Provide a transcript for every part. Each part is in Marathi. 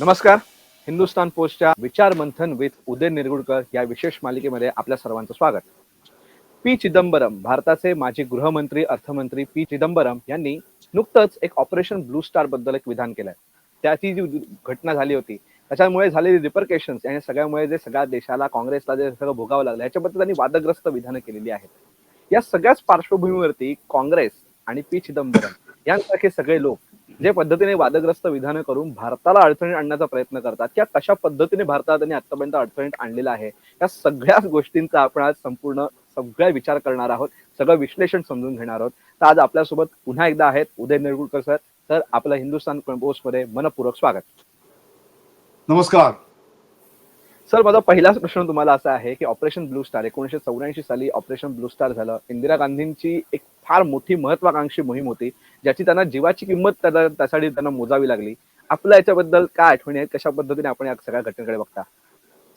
नमस्कार. हिंदुस्तान पोस्टच्या विचार मंथन विथ उदय निरगुडकर या विशेष मालिकेमध्ये आपल्या सर्वांचं स्वागत. पी चिदंबरम भारताचे माजी गृहमंत्री अर्थमंत्री पी चिदंबरम यांनी नुकतंच एक ऑपरेशन ब्लू स्टारबद्दल एक विधान केलंय. त्याची जी घटना झाली होती त्याच्यामुळे झालेली रिपरकेशन आणि सगळ्यामुळे जे सगळ्या देशाला काँग्रेसला जे सगळं भोगावं लागलं याच्याबद्दल त्यांनी वादग्रस्त विधानं केलेली आहेत. या सगळ्याच पार्श्वभूमीवरती काँग्रेस आणि पी चिदंबरम यांसारखे सगळे लोक जे पद्धतीने वादग्रस्त विधानं करून भारताला अडचणीत आणण्याचा प्रयत्न करतात किंवा कशा पद्धतीने भारतात त्यांनी आतापर्यंत अडचणीत आणलेला आहे या सगळ्याच गोष्टींचा आपण आज संपूर्ण सगळा विचार करणार आहोत सगळं विश्लेषण समजून घेणार आहोत. तर आज आपल्यासोबत पुन्हा एकदा आहेत उदय निरगुडकर सर. तर आपलं हिंदुस्थान पोस्टमध्ये मनपूर्वक स्वागत. नमस्कार. सर माझा पहिलाच प्रश्न तुम्हाला असा आहे की ऑपरेशन ब्लू स्टार एकोणीशे चौऱ्याऐंशी साली ऑपरेशन ब्लू स्टार झालं. इंदिरा गांधींची एक फार मोठी महत्वाकांक्षी मोहीम होती ज्याची त्यांना जीवाची किंमत त्याला त्यासाठी त्यांना मोजावी लागली. आपल्या याच्याबद्दल काय आठवणी आहेत? कशा पद्धतीने आपण या सगळ्या घटनेकडे बघता?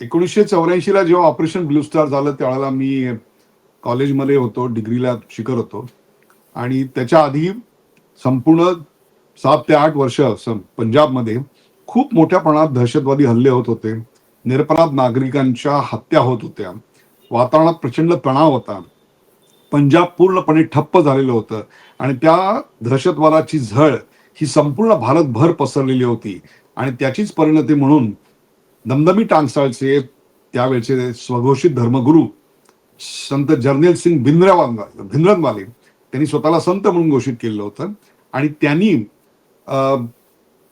एकोणीसशे चौऱ्याऐंशी ला जेव्हा ऑपरेशन ब्लू स्टार झालं त्यावेळेला मी कॉलेजमध्ये होतो डिग्रीला शिकत होतो. आणि त्याच्या आधी संपूर्ण सात ते आठ वर्ष पंजाबमध्ये खूप मोठ्या प्रमाणात दहशतवादी हल्ले होत होते. निरपराध नागरिकांच्या हत्या होत होत्या. वातावरणात प्रचंड तणाव होता. पंजाब पूर्णपणे ठप्प झालेलं होतं आणि त्या दहशतवादाची झळ ही संपूर्ण भारतभर पसरलेली होती. आणि त्याचीच परिणती म्हणून दमदमी टांगसाळचे त्यावेळचे स्वघोषित धर्मगुरू संत जर्नेल सिंग भिंद्रवाल भिंद्रनवाले त्यांनी स्वतःला संत म्हणून घोषित केलेलं होतं. आणि त्यांनी अं,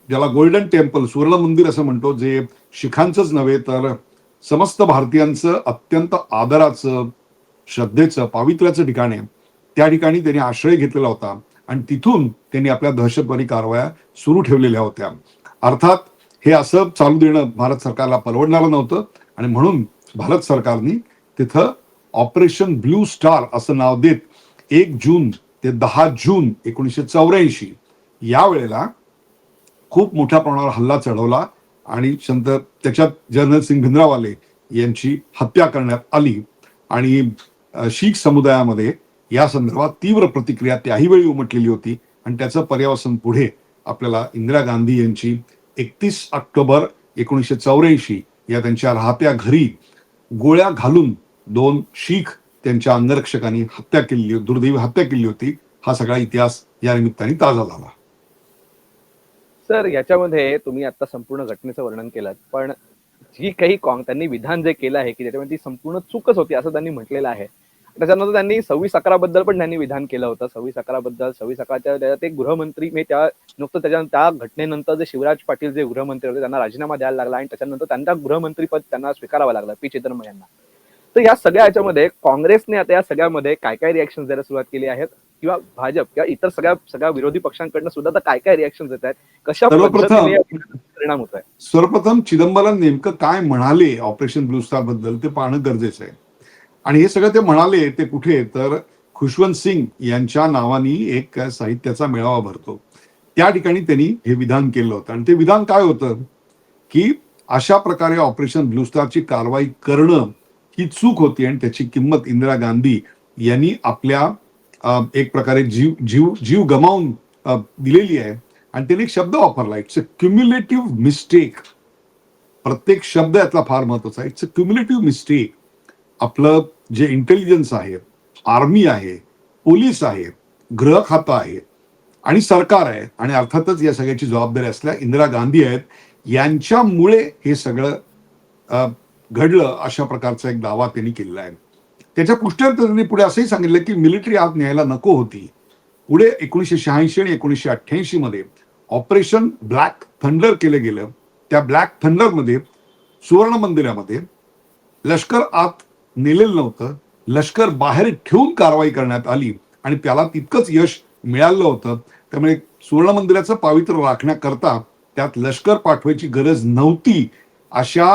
ज्याला गोल्डन टेम्पल सुवर्ण मंदिर असं म्हणतो जे शिखांचंच नव्हे तर समस्त भारतीयांचं अत्यंत आदराचं श्रद्धेचं पावित्र्याचं ठिकाण आहे. त्या ठिकाणी त्यांनी आश्रय घेतलेला होता आणि तिथून त्यांनी आपल्या दहशतवादी कारवाया सुरू ठेवलेल्या होत्या. अर्थात हे असं चालू देणं भारत सरकारला परवडणारं नव्हतं आणि म्हणून भारत सरकारने तिथं ऑपरेशन ब्लू स्टार असं नाव देत एक जून ते दहा जून एकोणीसशे चौऱ्याऐंशी या वेळेला खूप मोठ्या प्रमाणावर हल्ला चढवला आणि संत त्याच्यात जनरल सिंग भिंद्रावाले यांची हत्या करण्यात आली. आणि शीख समुदायामध्ये या संदर्भात तीव्र प्रतिक्रिया त्याही वेळी उमटलेली होती. आणि त्याचं पर्यावसन पुढे आपल्याला इंदिरा गांधी यांची एकतीस ऑक्टोबर एकोणीसशे चौऱ्याऐंशी या त्यांच्या राहत्या घरी गोळ्या घालून दोन शीख त्यांच्या अंगरक्षकांनी हत्या केली दुर्दैवी हत्या केली होती. हा सगळा इतिहास या निमित्ताने ताजा झाला. सर याच्यामध्ये तुम्ही आता संपूर्ण घटनेचं वर्णन केलं पण जी काही कॉंग त्यांनी विधान जे केलं आहे की त्याच्यामध्ये ती संपूर्ण चूकच होती असं त्यांनी म्हटलेलं आहे. त्याच्यानंतर त्यांनी सव्वीस अकरा बद्दल पण त्यांनी विधान केलं होतं. सव्वीस अकरा बद्दल सव्वीस अकराच्या त्याच्यात एक गृहमंत्री म्हणजे त्या नुकतं त्याच्या त्या घटनेनंतर जे शिवराज पाटील जे गृहमंत्री होते त्यांना राजीनामा द्यायला लागला आणि त्याच्यानंतर त्यांना गृहमंत्रीपद त्यांना स्वीकारावं लागलं पी. चिदंबरम यांना. तर या सगळ्या याच्यामध्ये काँग्रेसने आता या सगळ्यामध्ये काय काय रिॲक्शन द्यायला सुरुवात केली आहेत? किंवा भाजप किंवा इतर सगळ्या सगळ्या विरोधी पक्षांकडनं सुद्धा आता काय काय रिॲक्शन येत आहेत? कशा परिणाम होत आहे सर्वप्रथम चिदंबरम नेमकं काय म्हणाले ऑपरेशन ब्लू स्टारबद्दल ते पाहणं गरजेचं आहे. आणि हे सगळं ते म्हणाले ते कुठे तर खुशवंत सिंग यांच्या नावानी एक साहित्याचा मेळावा भरतो. त्या ठिकाणी त्यांनी हे विधान केलं होतं. आणि ते विधान काय होतं? की अशा प्रकारे ऑपरेशन ब्लू स्टारची कारवाई करणं ही चूक होती आणि त्याची किंमत इंदिरा गांधी यांनी आपल्या एक प्रकारे जीव जीव जीव गमावून दिलेली आहे. आणि त्यांनी एक शब्द वापरला. इट्स अ क्युम्युलेटिव्ह मिस्टेक प्रत्येक शब्द यातला फार महत्त्वाचा आहे. इट्स अ क्युम्युलेटिव्ह मिस्टेक आपलं जे इंटेलिजन्स आहे आर्मी आहे पोलीस आहे गृह खातं आहे आणि सरकार आहे आणि अर्थातच या सगळ्याची जबाबदारी असल्या इंदिरा गांधी आहेत यांच्यामुळे हे सगळं घडलं अशा प्रकारचा एक दावा त्यांनी केलेला आहे. त्याच्या पुष्ट्यात त्यांनी पुढे असंही सांगितलं की मिलिटरी आत न्यायला नको होती. पुढे एकोणीसशे शहाऐंशी आणि एकोणीसशे अठ्ठ्याऐंशी मध्ये ऑपरेशन ब्लॅक थंडर केलं गेलं. त्या ब्लॅक थंडरमध्ये सुवर्ण मंदिरामध्ये लष्कर आत नेलेलं नव्हतं. लष्कर बाहेर ठेवून कारवाई करण्यात आली आणि त्याला तितकंच यश मिळालं होतं. त्यामुळे सुवर्ण मंदिराचं पावित्र्य राखण्याकरता त्यात लष्कर पाठवायची गरज नव्हती. अशा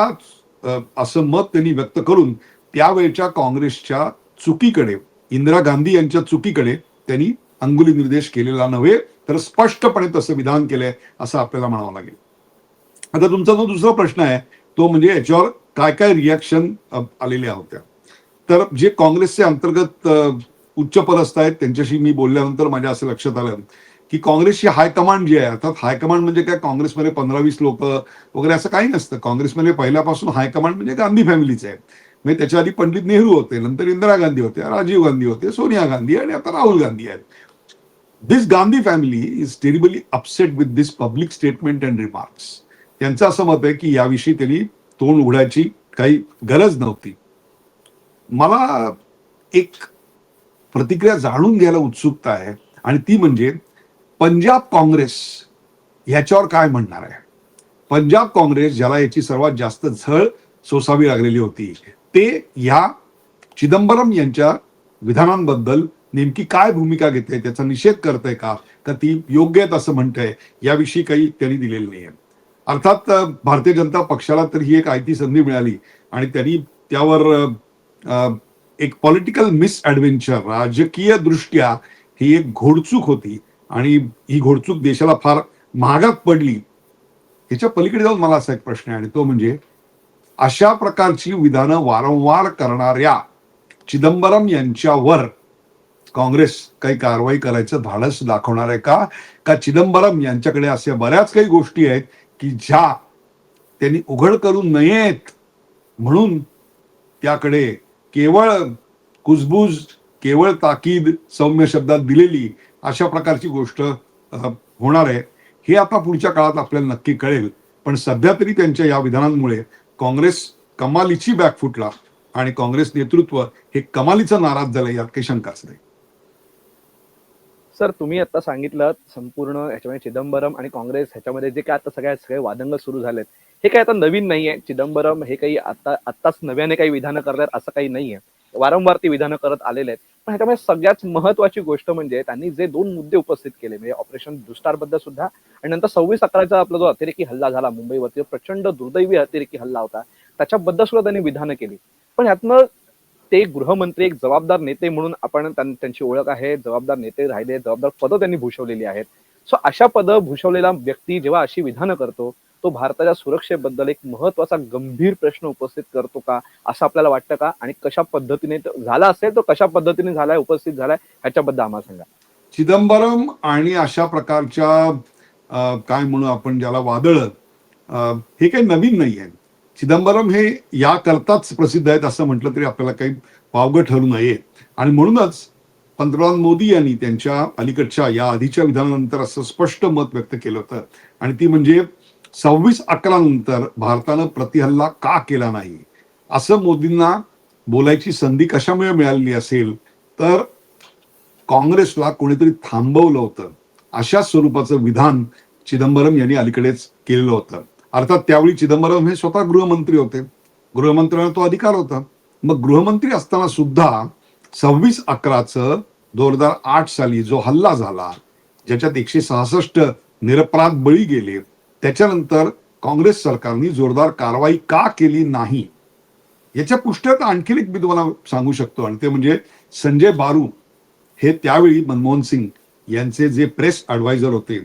असं मत त्यांनी व्यक्त करून त्यावेळच्या काँग्रेसच्या चुकीकडे इंदिरा गांधी यांच्या चुकीकडे त्यांनी अंगुली निर्देश केलेला नव्हे तर स्पष्टपणे तसं विधान केलंय असं आपल्याला म्हणावं लागेल. आता तुमचा जो दुसरा प्रश्न आहे तो म्हणजे याच्यावर काय काय रिॲक्शन आलेल्या होत्या? तर जे काँग्रेसचे अंतर्गत अ, उच्च पदस्थ आहेत त्यांच्याशी मी बोलल्यानंतर माझ्या असं लक्षात आलं की काँग्रेसची हायकमांड जी आहे अर्थात हायकमांड म्हणजे काय काँग्रेसमध्ये पंधरा वीस लोक वगैरे असं काही नसतं. काँग्रेसमध्ये पहिल्यापासून हायकमांड म्हणजे गांधी फॅमिलीच आहे. म्हणजे त्याच्या आधी पंडित नेहरू होते नंतर इंदिरा गांधी होते राजीव गांधी होते सोनिया गांधी आणि आता राहुल गांधी आहेत. This Gandhi family is terribly upset with this public statement and remarks त्यांचं असं मत आहे की याविषयी त्यांनी तोंड उघडायची काही गरज नव्हती. मला एक प्रतिक्रिया जाणून घ्यायला उत्सुकता आहे आणि ती म्हणजे पंजाब काँग्रेस ह्याच्यावर काय म्हणणार आहे? पंजाब काँग्रेस ज्याला याची सर्वात जास्त झळ सोसावी लागलेली होती ते ह्या चिदंबरम यांच्या विधानांबद्दल नेमकी काय भूमिका घेते त्याचा निषेध करते का? का ती योग्य आहेत असं म्हणतंय. याविषयी काही त्यांनी दिलेलं नाही आहे अर्थात भारतीय जनता पक्षाला तर ही एक आयती संधी मिळाली आणि त्यांनी त्यावर एक पॉलिटिकल मिसॲडव्हेंचर राजकीय दृष्ट्या ही एक घोडचूक होती आणि ही घोडचूक देशाला फार महागात पडली. ह्याच्या पलीकडे जाऊन मला असा एक प्रश्न आहे आणि तो म्हणजे अशा प्रकारची विधानं वारंवार करणाऱ्या चिदंबरम यांच्यावर काँग्रेस काही कारवाई करायचं धाडस दाखवणार आहे का? का चिदंबरम यांच्याकडे अशा बऱ्याच काही गोष्टी आहेत की ज्या त्यांनी उघड करू नयेत म्हणून त्याकडे केवळ कुजबूज केवळ ताकीद सौम्य शब्दात दिलेली अशा प्रकारची गोष्ट होणार आहे. हे आता पुढच्या काळात आपल्याला नक्की कळेल. पण सध्या तरी त्यांच्या या विधानांमुळे काँग्रेस कमालीची बॅकफुटला आणि काँग्रेस नेतृत्व हे कमालीचं नाराज झालं यात काही शंकाच नाही. सर तुम्ही आता सांगितलं संपूर्ण ह्याच्यामध्ये चिदंबरम आणि काँग्रेस ह्याच्यामध्ये जे काय आता सगळ्या सगळे वादंग सुरू झालेत हे काय आता नवीन नाहीये? चिदंबरम हे काही आता आत्ताच नव्याने काही विधानं करतात असं काही नाहीये? वारंवार ती विधानं करत आलेले आहेत. पण ह्याच्यामध्ये सगळ्यात महत्वाची गोष्ट म्हणजे त्यांनी जे दोन मुद्दे उपस्थित केले म्हणजे ऑपरेशन दुस्टारबद्दल सुद्धा आणि नंतर सव्वीस अकराचा आपला जो अतिरेकी हल्ला झाला मुंबईवरती प्रचंड दुर्दैवी अतिरेकी हल्ला होता त्याच्याबद्दल सुद्धा त्यांनी विधानं केली. पण ह्यातनं ते गृहमंत्री एक जबाबदार नेते म्हणून आपण त्यांची ओळख आहे जबाबदार नेते राहिले जबाबदार पदं त्यांनी भूषवलेली आहेत. सो अशा पदं भूषवलेला व्यक्ती जेव्हा अशी विधानं करतो तो भारताच्या सुरक्षेबद्दल एक महत्त्वाचा गंभीर प्रश्न उपस्थित करतो का? असं आपल्याला वाटतं का? आणि कशा पद्धतीने झाला असेल तो कशा पद्धतीने झालाय उपस्थित झालाय ह्याच्याबद्दल आम्हाला सांगा. चिदंबरम आणि अशा प्रकारच्या काय म्हणू आपण ज्याला वादळ हे काही नवीन नाही आहे चिदंबरम हे याकरताच प्रसिद्ध आहेत असं म्हटलं तरी आपल्याला काही वावगं ठरू नये. आणि म्हणूनच पंतप्रधान मोदी यांनी त्यांच्या अलीकडच्या या आधीच्या विधानानंतर असं स्पष्ट मत व्यक्त केलं होतं. आणि ती म्हणजे सव्वीस अकरा नंतर भारतानं प्रतिहल्ला का केला नाही? असं मोदींना बोलायची संधी कशामुळे मिळालेली असेल? तर काँग्रेसला कोणीतरी थांबवलं होतं. अशा स्वरूपाचं विधान चिदंबरम यांनी अलीकडेच केलेलं होतं. अर्थात त्यावेळी चिदंबरम हे स्वतः गृहमंत्री होते. गृहमंत्र्यांना तो अधिकार होता. मग गृहमंत्री असताना सुद्धा सव्वीस अकराचं दोन हजार आठ साली जो हल्ला झाला ज्याच्यात एकशे सहासष्ट निरपराध बळी गेले त्याच्यानंतर काँग्रेस सरकारने जोरदार कारवाई का केली नाही? याच्या पुष्ट्यात आणखीन एक मी तुम्हाला सांगू शकतो आणि ते म्हणजे संजय बारू हे त्यावेळी मनमोहन सिंग यांचे जे प्रेस ॲडवायझर होते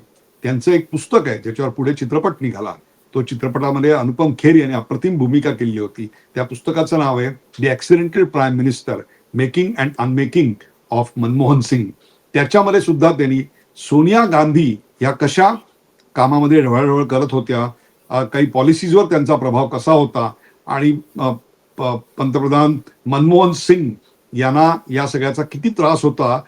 त्यांचं एक पुस्तक आहे ज्याच्यावर पुढे चित्रपट निघाला. तो चित्रपटामध्ये अनुपम खेर यांनी अप्रतिम भूमिका केली होती. त्या पुस्तकाचं नाव आहे the accidental prime minister making and unmaking of Manmohan Singh. त्याच्यामध्ये सुद्धा त्यांनी सोनिया गांधी या कशा कामामध्ये ढवळढवळ करत होत्या. काही पॉलिसीजवर त्यांचा प्रभाव कसा होता? आणि पंतप्रधान मनमोहन सिंग यांना या सगळ्याचा किती त्रास होता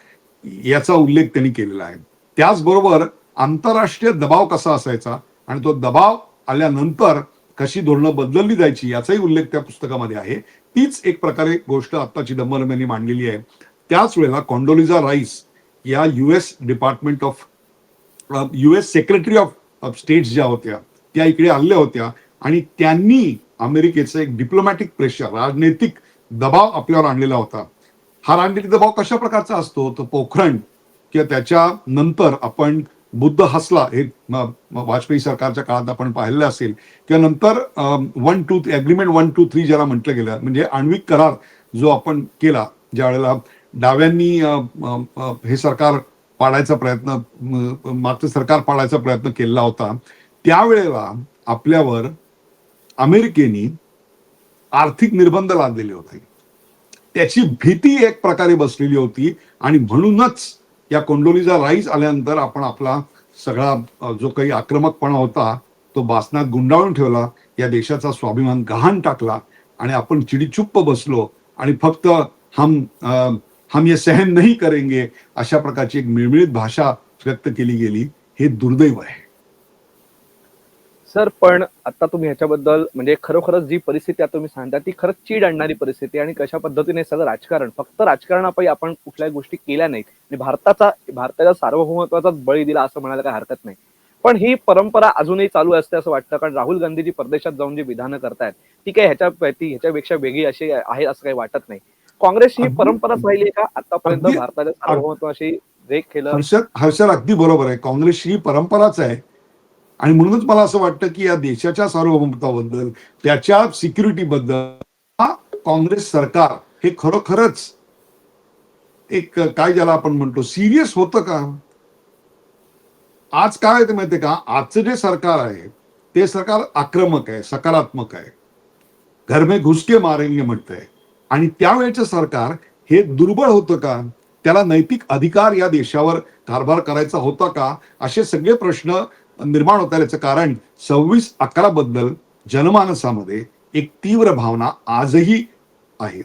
याचा उल्लेख त्यांनी केलेला आहे. त्याचबरोबर आंतरराष्ट्रीय दबाव कसा असायचा आणि तो दबाव आल्यानंतर कशी धोरणं बदलली जायची याचाही उल्लेख त्या पुस्तकामध्ये आहे. तीच एक प्रकारे गोष्ट आत्ता चिदंबरम यांनी मांडलेली आहे. त्याच वेळेला कॉन्डोलिझा राईस या US department of US secretary of states ज्या होत्या त्या इकडे आणल्या होत्या आणि त्यांनी अमेरिकेचं एक डिप्लोमॅटिक प्रेशर राजनैतिक दबाव आपल्यावर आणलेला होता. हा राजनैतिक दबाव कशा प्रकारचा असतो? तो पोखरण किंवा त्याच्या नंतर आपण बुद्ध हसला हे वाजपेयी सरकारच्या काळात आपण पाहिलेलं असेल किंवा नंतर one two agreement one two three ज्याला म्हटलं गेलं म्हणजे आण्विक करार जो आपण केला ज्या वेळेला डाव्यांनी हे सरकार पाडायचा प्रयत्न मागचं सरकार पाडायचा प्रयत्न केला होता. त्यावेळेला आपल्यावर अमेरिकेने आर्थिक निर्बंध लादलेले होते. त्याची भीती एक प्रकारे बसलेली होती आणि म्हणूनच या कोंडोलीचा राईस आल्यानंतर आपण आपला सगळा जो काही आक्रमकपणा होता तो बासनात गुंडाळून ठेवला या देशाचा स्वाभिमान गहाण टाकला आणि आपण चिडीचुप्प बसलो आणि फक्त हम आ, हम ये सहन नहीं करेंगे अशा प्रकारची एक मिळमिळीत भाषा व्यक्त केली गेली हे दुर्दैव आहे. सर पण आता तुम्ही ह्याच्याबद्दल म्हणजे खरोखरच जी परिस्थिती आता तुम्ही सांगता ती खरंच चीड आणणारी परिस्थिती आणि कशा पद्धतीने सगळं राजकारण फक्त राजकारणापायी आपण कुठल्याही गोष्टी केल्या नाहीत. आणि भारताचा भारताच्या सार्वभौमत्वाचाच बळी दिला असं म्हणायला काही हरकत नाही. पण ही परंपरा अजूनही चालू असते असं वाटतं कारण राहुल गांधीजी परदेशात जाऊन जी विधानं करतायत ती काही ह्याच्या ती ह्याच्यापेक्षा वेगळी अशी आहे असं काही वाटत नाही. काँग्रेस ही परंपराच राहिली का आतापर्यंत भारताच्या सार्वभौमत्वाशी रेख केलं? हर्षद हर्षद अगदी बरोबर आहे. काँग्रेसची ही परंपराच आहे. आणि म्हणूनच मला असं वाटतं की या देशाच्या सार्वभौमत्वाबद्दल त्याच्या सिक्युरिटीबद्दल हा काँग्रेस सरकार हे खरोखरच एक काय ज्याला आपण म्हणतो सिरियस होतं का? आज काय ते माहितीये का? आजचं जे सरकार आहे ते सरकार आक्रमक आहे सकारात्मक आहे. घर में घुस के मारेंगे म्हणतंय. आणि त्यावेळेचं सरकार हे दुर्बळ होतं का? त्याला नैतिक अधिकार या देशावर कारभार करायचा होता का? असे सगळे प्रश्न निर्माण होतात याचं कारण सव्वीस अकरा बद्दल जनमानसामध्ये एक तीव्र भावना आजही आहे.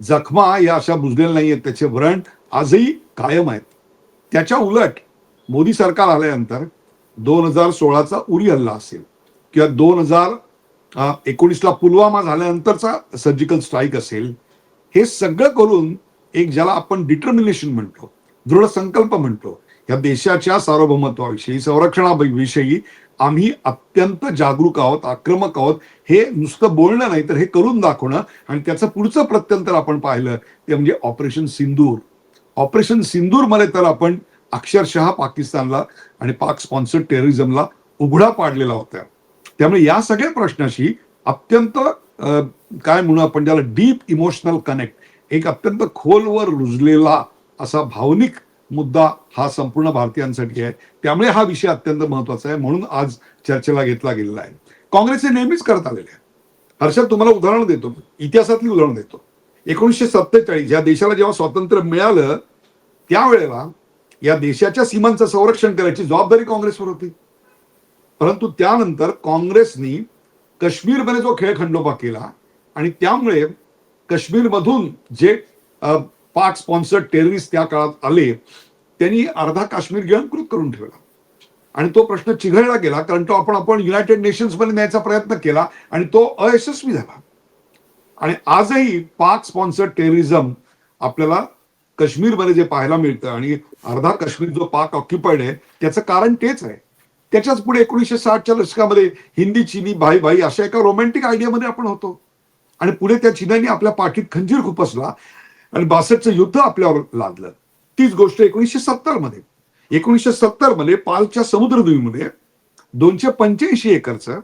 जखमा या अशा बुजलेल्या नाहीयेत त्याचे व्रण आजही कायम आहेत. त्याच्या उलट मोदी सरकार आल्यानंतर दोन हजार सोळाचा उरी हल्ला असेल किंवा दोन हजार एकोणीसला पुलवामा झाल्यानंतरचा सर्जिकल स्ट्राईक असेल हे सगळं करून एक ज्याला आपण डिटर्मिनेशन म्हणतो दृढ संकल्प म्हणतो या देशाच्या सार्वभौमत्वाविषयी संरक्षणाविषयी आम्ही अत्यंत जागरूक आहोत आक्रमक आहोत हे नुसतं बोलणं नाही तर हे करून दाखवणं आणि त्याचं पुढचं प्रत्यंतर आपण पाहिलं ते म्हणजे ऑपरेशन सिंदूर. ऑपरेशन सिंदूरमध्ये तर आपण अक्षरशः पाकिस्तानला आणि पाक स्पॉन्सर्ड टेररिझमला उघडा पाडलेला होता. त्यामुळे या सगळ्या प्रश्नाशी अत्यंत काय म्हणू आपण त्याला डीप इमोशनल कनेक्ट एक अत्यंत खोलवर रुजलेला असा भावनिक मुद्दा हा संपूर्ण भारतीयांसाठी आहे. त्यामुळे हा विषय अत्यंत महत्त्वाचा आहे म्हणून आज चर्चेला घेतला गेलेला आहे. काँग्रेस हे नेहमीच करत आलेले आहे हर्षद तुम्हाला उदाहरण देतो इतिहासातली उदाहरण देतो. एकोणीसशे सत्तेचाळीस या देशाला जेव्हा स्वातंत्र्य मिळालं त्यावेळेला या देशाच्या सीमांचं संरक्षण करायची जबाबदारी काँग्रेसवर होती. परंतु त्यानंतर काँग्रेसनी काश्मीरमध्ये जो खेळ खंडोबा केला आणि त्यामुळे काश्मीरमधून जे पाक स्पॉन्सर्ड टेररिस्ट त्या काळात आले त्यांनी अर्धा काश्मीर गिळंकृत करून ठेवला. आणि तो प्रश्न चिघळला गेला कारण तो आपण आपण युनायटेड नेशन्समध्ये न्यायचा प्रयत्न केला आणि तो अयशस्वी झाला. आणि आजही पाक स्पॉन्सर्ड टेररिझम आपल्याला काश्मीरमध्ये जे पाहायला मिळतं आणि अर्धा काश्मीर जो पाक ऑक्युपाईड आहे त्याचं कारण तेच आहे. त्याच्याच पुढे एकोणीसशे साठच्या दशकामध्ये हिंदी चिनी भाई भाई अशा एका रोमॅन्टिक आयडियामध्ये आपण होतो. आणि पुढे त्या चिन्यांनी आपल्या पाठीत खंजीर खुपसला आणि बासष्टचं युद्ध आपल्यावर लादलं. तीच गोष्ट एकोणीसशे सत्तरमध्ये एकोणीसशे सत्तरमध्ये पालच्या समुद्रद्वीपमध्ये दोनशे पंच्याऐंशी एकरचं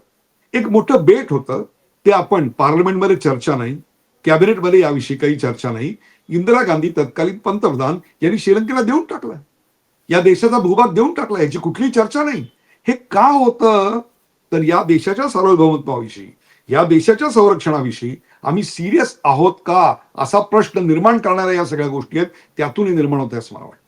एक मोठं बेट होतं. ते आपण पार्लमेंटमध्ये चर्चा नाही कॅबिनेटमध्ये याविषयी काही चर्चा नाही. इंदिरा गांधी तत्कालीन पंतप्रधान यांनी श्रीलंकेला देऊन टाकलं. या देशाचा भूभाग देऊन टाकला याची कुठलीही चर्चा नाही. हे का होतं? तर या देशाच्या सार्वभौमत्वाविषयी या देशाच्या संरक्षणाविषयी आम्ही सिरियस आहोत का? असा प्रश्न निर्माण करणाऱ्या या सगळ्या गोष्टी आहेत त्यातून निर्माण होत असं मला वाटतं.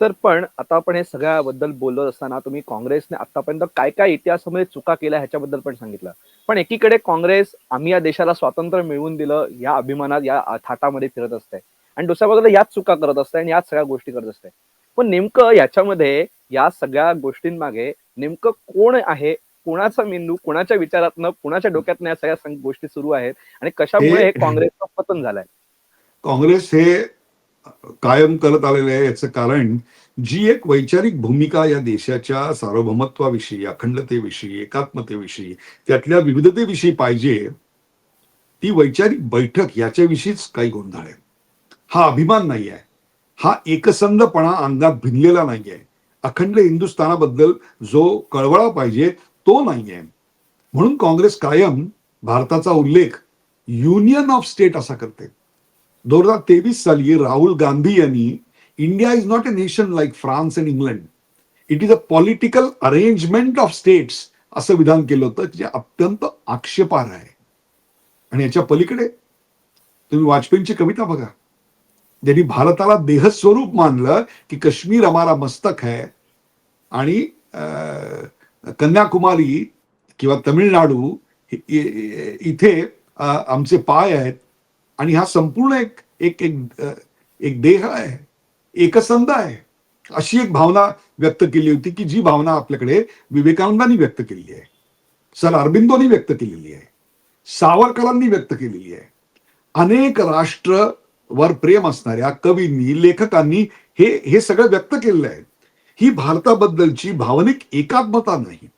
सर पण आता आपण हे सगळ्याबद्दल बोलत असताना तुम्ही काँग्रेसने आतापर्यंत काय काय इतिहासामध्ये चुका केल्या ह्याच्याबद्दल पण सांगितलं. पण एकीकडे काँग्रेस आम्ही या देशाला स्वातंत्र्य मिळवून दिलं या अभिमानात या थाटामध्ये फिरत असते आणि दुसऱ्या बाजूला याच चुका करत असते आणि याच सगळ्या गोष्टी करत असते पण नेमकं याच्यामध्ये या सगळ्या गोष्टींमागे नेमकं कोण आहे? कोणाचा मेंदू? कोणाच्या विचारातनं? कोणाच्या डोक्यातनं या सगळ्या गोष्टी सुरू आहेत? आणि कशामुळे हे हे- काँग्रेसचं पतन झालंय? काँग्रेस हे कायम करत आलेले आहे याचं कारण जी एक वैचारिक भूमिका या देशाच्या सार्वभौमत्वाविषयी अखंडतेविषयी एकात्मतेविषयी त्यातल्या विविधतेविषयी पाहिजे ती वैचारिक बैठक याच्याविषयीच काही गोंधळ आहे. हा अभिमान नाही आहे हा एकसंधपणा अंगात भिनलेला नाही आहे अखंड हिंदुस्थानाबद्दल जो कळवळा पाहिजे तो नाही आहे म्हणून काँग्रेस कायम भारताचा उल्लेख युनियन ऑफ स्टेट असा करते. दोन हजार तेवीस साली राहुल गांधी यांनी India is not a nation like France and England. It is a political arrangement of states असं विधान केलं होतं जे अत्यंत आक्षेपार्ह आहे. आणि याच्या पलीकडे तुम्ही वाजपेयींची कविता बघा. ज्यांनी भारताला देहस्वरूप मानलं की काश्मीर आम्हाला मस्तक है आणि कन्याकुमारी किंवा तमिळनाडू इथे आमचे पाय आहेत. आणि हा संपूर्ण एक एक एक एक देह आहे. एकसंध आहे. अशी एक भावना व्यक्त केली होती की जी भावना आपल्याकडे विवेकानंदांनी व्यक्त केलेली आहे. सर अरबिंदोनी व्यक्त केलेली आहे. सावरकरांनी व्यक्त केलेली आहे. अनेक राष्ट्र वर प्रेम असणाऱ्या कवींनी लेखकांनी हे हे सगळं व्यक्त केलेलं आहे. ही भारताबद्दलची भावनिक एकात्मता नाही.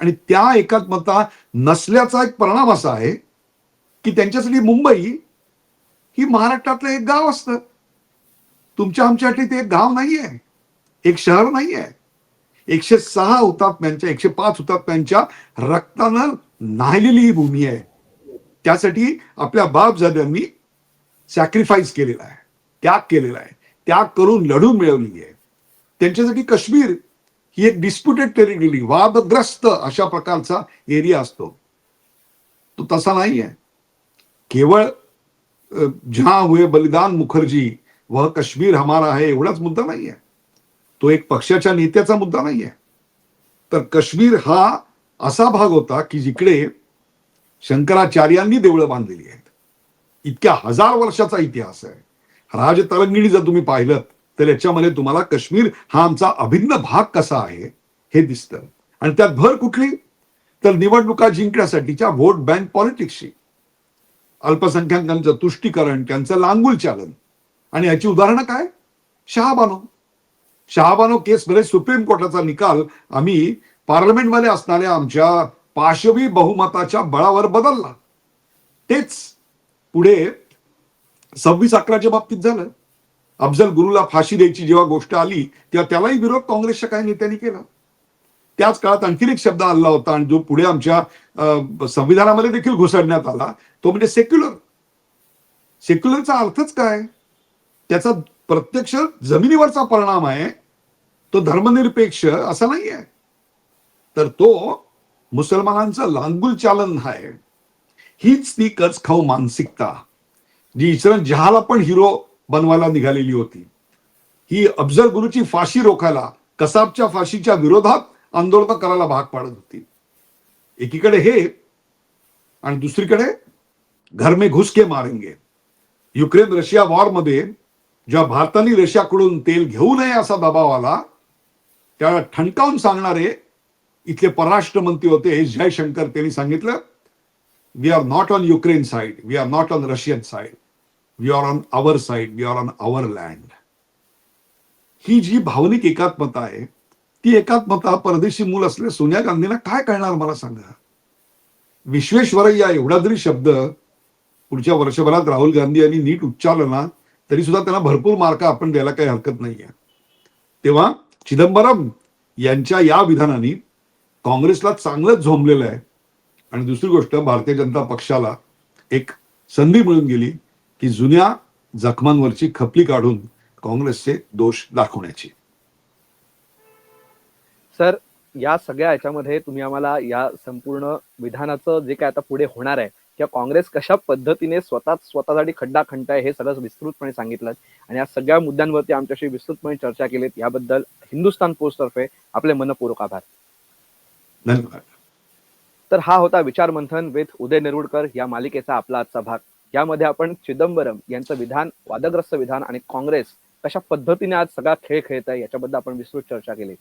आणि त्या एकात्मता नसल्याचा एक परिणाम असा आहे की त्यांच्यासाठी मुंबई ही महाराष्ट्रातलं एक गाव असतं. तुमच्या आमच्यासाठी ते एक गाव नाही आहे एक शहर नाही आहे एकशे सहा हुतात्म्यांच्या एकशे पाच हुतात्म्यांच्या रक्तानं नाहिलेली ही भूमी आहे. त्यासाठी आपल्या बापजाद्यांनी सॅक्रिफाईस केलेला आहे त्याग केलेला आहे त्याग करून लढून मिळवलेली आहे. त्यांच्यासाठी काश्मीर ही एक डिस्प्युटेड टेरिटरी वादग्रस्त अशा प्रकारचा एरिया असतो. तो तसा नाही आहे. केवळ जहा हुए बलिदान मुखर्जी व काश्मीर हमारा आहे एवढाच मुद्दा नाही आहे. तो एक पक्षाच्या नेत्याचा मुद्दा नाही आहे. तर काश्मीर हा असा भाग होता की जिकडे शंकराचार्यांनी देवळं बांधलेली आहे इतक्या हजार वर्षाचा इतिहास आहे. राजतरंगिणी जर तुम्ही पाहिलं तर याच्यामध्ये तुम्हाला काश्मीर हा आमचा अभिन्न भाग कसा आहे हे दिसतं. आणि त्यात भर कुठली? तर निवडणुका जिंकण्यासाठीच्या व्होट बँक पॉलिटिक्सची अल्पसंख्याकांचं तुष्टीकरण त्यांचं लांगुल चालन. आणि याची उदाहरणं काय? शहाबानो. शहाबानो केसमध्ये सुप्रीम कोर्टाचा निकाल आम्ही पार्लमेंटमध्ये असणाऱ्या आमच्या पाशवी बहुमताच्या बळावर बदलला. तेच पुढे सव्वीस अकराच्या बाबतीत झालं. अफजल गुरुला फाशी द्यायची जेव्हा गोष्ट आली तेव्हा त्यालाही विरोध काँग्रेसच्या काही नेत्यांनी केला. त्याच काळात आणखीन एक शब्द आला होता आणि जो पुढे आमच्या संविधानामध्ये देखील घुसडण्यात आला तो म्हणजे सेक्युलर सेक्युलरचा अर्थच काय? त्याचा प्रत्यक्ष जमिनीवरचा परिणाम आहे तो धर्मनिरपेक्ष असा नाही आहे तर तो मुसलमानांचं लांगुल चालन आहे. हीच ती कच खाऊ मानसिकता. जी इस्रायल जहाला पण हिरो बनवायला निघालेली होती. ही अफजल गुरुची फाशी रोखायला कसाबच्या फाशीच्या विरोधात आंदोलन करायला भाग पाडत होती. एकीकडे हे आणि दुसरीकडे घर में घुस के मारेंगे. युक्रेन रशिया वॉरमध्ये जेव्हा भारताने रशियाकडून तेल घेऊ नये असा दबाव आला त्यावेळेला ठणकावून सांगणारे इथले परराष्ट्र मंत्री होते एस जयशंकर त्यांनी सांगितलं we are not on Ukraine side, we are not on Russian side, we are on our side, we are on our land. ही जी भावनिक एकात्मता आहे ती एकात्मता परदेशी मूल असलेल्या सोनिया गांधींना काय कळणार मला सांगा? विश्वेश्वरय्या एवढा जरी शब्द पुढच्या वर्षभरात राहुल गांधी यांनी नीट उच्चारलं ना तरी सुद्धा त्यांना भरपूर मार्क आपण द्यायला काही हरकत नाहीये. तेव्हा चिदंबरम यांच्या या विधानाने काँग्रेसला चांगलंच झोंबलेलं आहे. आणि दुसरी गोष्ट भारतीय जनता पक्षाला एक संधी मिळून गेली की जुन्या जखमांवरची खपली काढून काँग्रेसचे दोष दाखवण्याची. सर या सगळ्या याच्यामध्ये तुम्ही आम्हाला या संपूर्ण विधानाचं जे काय आता पुढे होणार आहे किंवा काँग्रेस कशा पद्धतीने स्वतः स्वतःसाठी खड्डा खणताय हे सगळं विस्तृतपणे सांगितलं. आणि या सगळ्या मुद्द्यांवरती आमच्याशी विस्तृतपणे चर्चा केलीत. याबद्दल हिंदुस्तान पोस्ट तर्फे आपले मनपूर्वक आभार. धन्यवाद. तर हा होता विचार मंथन विथ उदय नेरुडकर या मालिकेचा आपला आजचा भाग. यामध्ये आपण चिदंबरम यांचं विधान वादग्रस्त विधान आणि काँग्रेस कशा पद्धतीने आज सगळा खेळ खेळत आहे याच्याबद्दल आपण विस्तृत चर्चा केली.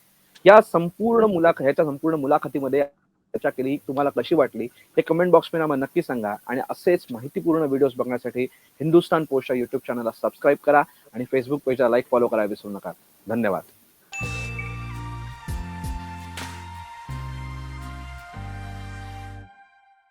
या संपूर्ण मुलाख ह्याच्या संपूर्ण मुलाखतीमध्ये चर्चा केली. तुम्हाला कशी वाटली हे कमेंट बॉक्समध्ये आम्हाला नक्की सांगा आणि असेच माहितीपूर्ण व्हिडिओज बघण्यासाठी हिंदुस्तान पोस्टच्या युट्यूब चॅनलला सबस्क्राईब करा आणि फेसबुक पेजला लाईक फॉलो करायला विसरू नका. धन्यवाद.